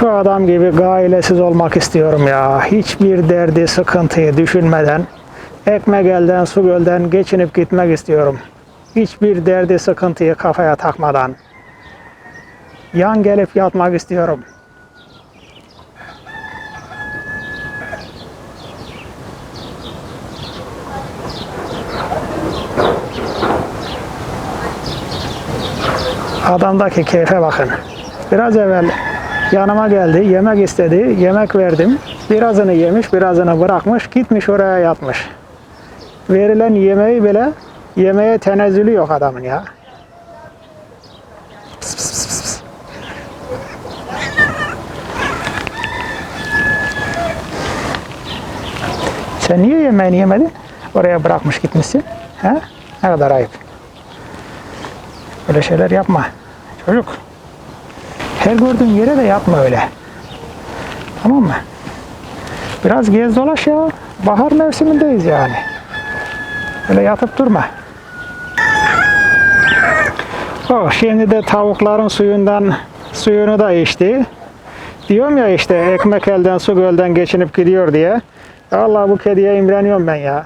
Şu adam gibi gailesiz olmak istiyorum ya. Hiçbir derdi, sıkıntıyı düşünmeden, ekmek elden, su gölden geçinip gitmek istiyorum. Hiçbir derdi, sıkıntıyı kafaya takmadan. Yan gelip yatmak istiyorum. Adamdaki keyfe bakın. Biraz evvel yanıma geldi, yemek istedi, yemek verdim. Birazını yemiş, birazını bırakmış, gitmiş oraya yatmış. Verilen yemeği bile yemeğe tenezzülü yok adamın ya. Sen niye yemeğini yemedin? Oraya bırakmış gitmişsin. He? Ne kadar ayıp. Öyle şeyler yapma. Çocuk. Her gördüğün yere de yapma öyle. Tamam mı? Biraz gez dolaş ya. Bahar mevsimindeyiz yani. Öyle yatıp durma. Oh, şimdi de tavukların suyundan suyunu da içti. Diyorum ya işte ekmek elden su gölden geçinip gidiyor diye. Allah bu kediye imreniyorum ben ya.